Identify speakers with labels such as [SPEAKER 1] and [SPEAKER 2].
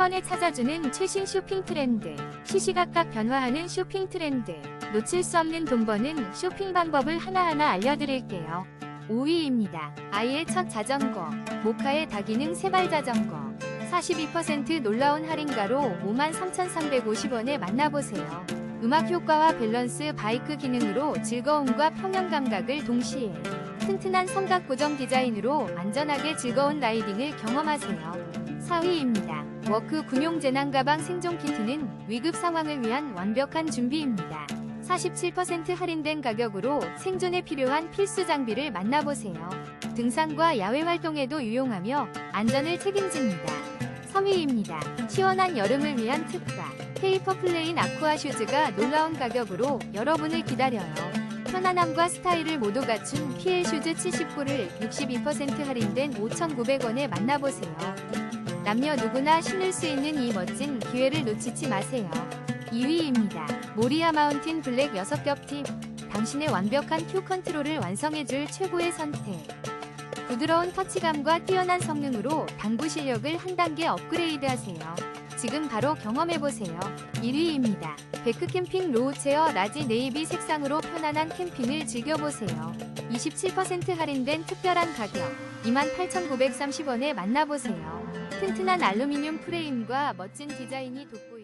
[SPEAKER 1] 번에 찾아주는 최신 쇼핑 트렌드. 시시각각 변화하는 쇼핑 트렌드. 놓칠 수 없는 돈 버는 쇼핑 방법을 하나하나 알려드릴게요. 5위입니다. 아이의 첫 자전거. 모카의 다기능 세발 자전거. 42% 놀라운 할인가로 53,350원에 만나보세요. 음악 효과와 밸런스 바이크 기능으로 즐거움과 평형 감각을 동시에 튼튼한 삼각 고정 디자인으로 안전하게 즐거운 라이딩을 경험하세요. 4위입니다. 워크 군용 재난 가방 생존 키트는 위급 상황을 위한 완벽한 준비입니다. 47% 할인된 가격으로 생존에 필요한 필수 장비를 만나보세요. 등산과 야외 활동에도 유용하며 안전을 책임집니다. 3위입니다. 시원한 여름을 위한 특가. 페이퍼 플레인 아쿠아 슈즈가 놀라운 가격으로 여러분을 기다려요. 편안함과 스타일을 모두 갖춘 PL 슈즈 79를 62% 할인된 5,900원에 만나보세요. 남녀 누구나 신을 수 있는 이 멋진 기회를 놓치지 마세요. 2위입니다. 모리아 마운틴 블랙 6겹 팁. 당신의 완벽한 큐 컨트롤을 완성해줄 최고의 선택. 부드러운 터치감과 뛰어난 성능으로 당구 실력을 한 단계 업그레이드 하세요. 지금 바로 경험해보세요. 1위입니다. 베크 캠핑 로우 체어 라지 네이비 색상으로 편안한 캠핑을 즐겨보세요. 27% 할인된 특별한 가격 28,930원에 만나보세요. 튼튼한 알루미늄 프레임과 멋진 디자인이 돋보이